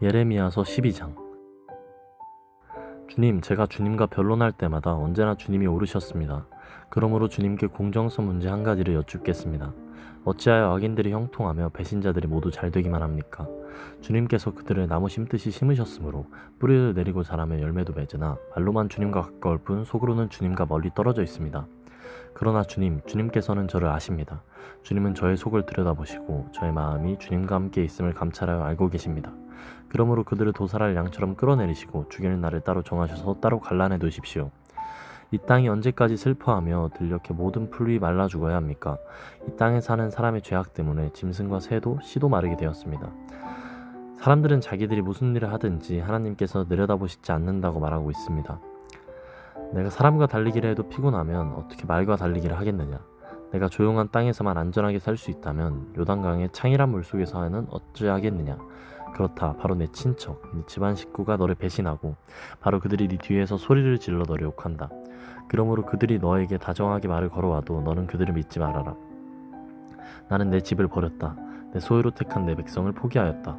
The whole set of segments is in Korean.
예레미야서 12장 주님, 제가 주님과 변론할 때마다 언제나 주님이 오르셨습니다. 그러므로 주님께 공정성 문제 한 가지를 여쭙겠습니다. 어찌하여 악인들이 형통하며 배신자들이 모두 잘 되기만 합니까? 주님께서 그들을 나무 심듯이 심으셨으므로 뿌리를 내리고 자라며 열매도 맺으나 말로만 주님과 가까울 뿐 속으로는 주님과 멀리 떨어져 있습니다. 그러나 주님, 주님께서는 저를 아십니다. 주님은 저의 속을 들여다보시고 저의 마음이 주님과 함께 있음을 감찰하여 알고 계십니다. 그러므로 그들을 도살할 양처럼 끌어내리시고 죽일 날을 따로 정하셔서 따로 갈라내 두십시오. 이 땅이 언제까지 슬퍼하며 들녘에 모든 풀이 말라 죽어야 합니까? 이 땅에 사는 사람의 죄악 때문에 짐승과 새도 씨도 마르게 되었습니다. 사람들은 자기들이 무슨 일을 하든지 하나님께서 내려다보시지 않는다고 말하고 있습니다. 내가 사람과 달리기를 해도 피곤하면 어떻게 말과 달리기를 하겠느냐? 내가 조용한 땅에서만 안전하게 살 수 있다면 요단강의 창이란 물속에서는 어찌하겠느냐? 그렇다. 바로 내 친척, 네 집안 식구가 너를 배신하고 바로 그들이 네 뒤에서 소리를 질러 너를 욕한다. 그러므로 그들이 너에게 다정하게 말을 걸어와도 너는 그들을 믿지 말아라. 나는 내 집을 버렸다. 내 소유로 택한 내 백성을 포기하였다.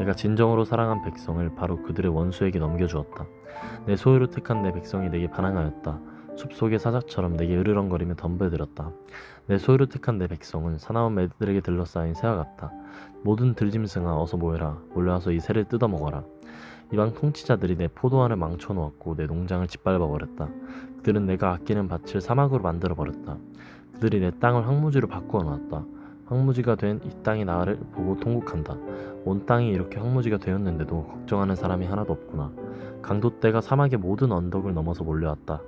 내가 진정으로 사랑한 백성을 바로 그들의 원수에게 넘겨주었다. 내 소유로 택한 내 백성이 내게 반항하였다. 숲속의 사자처럼 내게 으르렁거리며 덤벼들었다. 내 소유로 택한 내 백성은 사나운 매들에게 들러싸인 새와 같다. 모든 들짐승아 어서 모여라. 몰려와서 이 새를 뜯어먹어라. 이방 통치자들이 내 포도원을 망쳐놓았고 내 농장을 짓밟아버렸다. 그들은 내가 아끼는 밭을 사막으로 만들어버렸다. 그들이 내 땅을 황무지로 바꾸어 놓았다. 황무지가 된 이 땅이 나를 보고 통곡한다. 온 땅이 이렇게 황무지가 되었는데도 걱정하는 사람이 하나도 없구나. 강도떼가 사막의 모든 언덕을 넘어서 몰려왔다.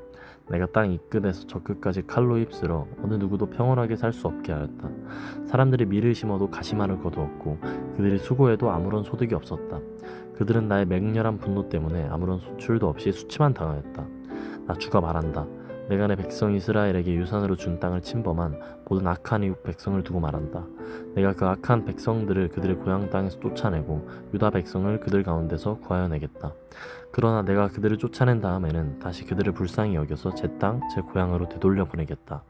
내가 땅 이 끝에서 저 끝까지 칼로 휩쓸어 어느 누구도 평온하게 살 수 없게 하였다. 사람들이 밀을 심어도 가시만을 거두었고 그들이 수고해도 아무런 소득이 없었다. 그들은 나의 맹렬한 분노 때문에 아무런 소출도 없이 수치만 당하였다. 나 주가 말한다. 내가 내 백성 이스라엘에게 유산으로 준 땅을 침범한 모든 악한 이웃 백성을 두고 말한다. 내가 그 악한 백성들을 그들의 고향 땅에서 쫓아내고 유다 백성을 그들 가운데서 구하여 내겠다. 그러나 내가 그들을 쫓아낸 다음에는 다시 그들을 불쌍히 여겨서 제 땅, 제 고향으로 되돌려 보내겠다.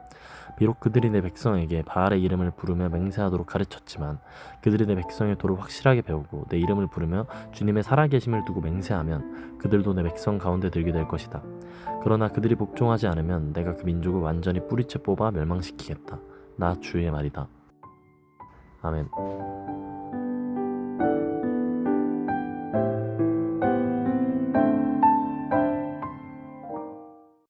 비록 그들이 내 백성에게 바알의 이름을 부르며 맹세하도록 가르쳤지만 그들이 내 백성의 도를 확실하게 배우고 내 이름을 부르며 주님의 살아계심을 두고 맹세하면 그들도 내 백성 가운데 들게 될 것이다. 그러나 그들이 복종하지 않으면 내가 그 민족을 완전히 뿌리채 뽑아 멸망시키겠다. 나 주의 말이다. 아멘.